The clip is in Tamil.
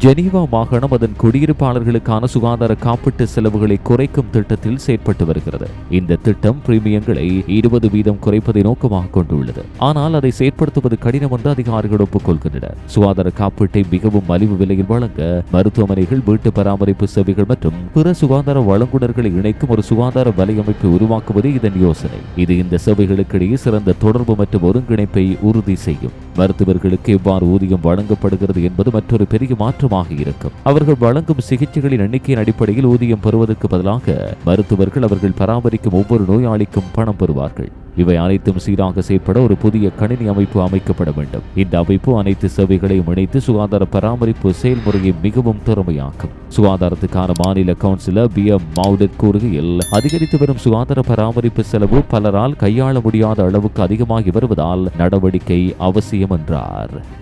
ஜெனீவா மாகாணம் அதன் குடியிருப்பாளர்களுக்கான சுகாதார காப்பீட்டு செலவுகளை குறைக்கும் திட்டத்தில் செயற்பட்டு வருகிறது. இந்த திட்டம் பிரீமியங்களை இருபது வீதம் குறைப்பதை நோக்கமாக கொண்டுள்ளது. ஆனால் அதை செயற்படுத்துவது கடினம் என்று அதிகாரிகள் ஒப்புக்கொள்கின்றனர். சுகாதார காப்பீட்டை மிகவும் மலிவு விலையில் வழங்க மருத்துவமனைகள் வீட்டு பராமரிப்பு சேவைகள் மற்றும் பிற சுகாதார வழங்குனர்களை இணைக்கும் ஒரு சுகாதார வலையமைப்பை உருவாக்குவது இதன் யோசனை. இது இந்த சேவைகளுக்கிடையே சிறந்த தொடர்பு மற்றும் ஒருங்கிணைப்பை உறுதி செய்யும். மருத்துவர்களுக்கு எவ்வாறு ஊதியம் வழங்கப்படுகிறது என்பது மற்றொரு பெரிய மாற்றமாக இருக்கும். அவர்கள் வழங்கும் சிகிச்சைகளின் எண்ணிக்கையின் அடிப்படையில் ஊதியம் பெறுவதற்கு பதிலாக மருத்துவர்கள் அவர்கள் பராமரிக்கும் ஒவ்வொரு நோயாளிக்கும் பணம் பெறுவார்கள். இவை அனைத்தும் சீராக செயற்பட ஒரு புதிய கணினி அமைப்பு அமைக்கப்பட வேண்டும். இந்த அமைப்பு அனைத்து சேவைகளையும் இணைத்து சுகாதார பராமரிப்பு செயல்முறையை மிகவும் திறமையாக்கும். சுகாதாரத்துக்கான மாநில கவுன்சிலர் பி. எம். மவுடத் கூறுகையில் அதிகரித்து வரும் சுகாதார பராமரிப்பு செலவு பலரால் கையாள முடியாத அளவுக்கு அதிகமாகி வருவதால் நடவடிக்கை அவசியம் என்றார்.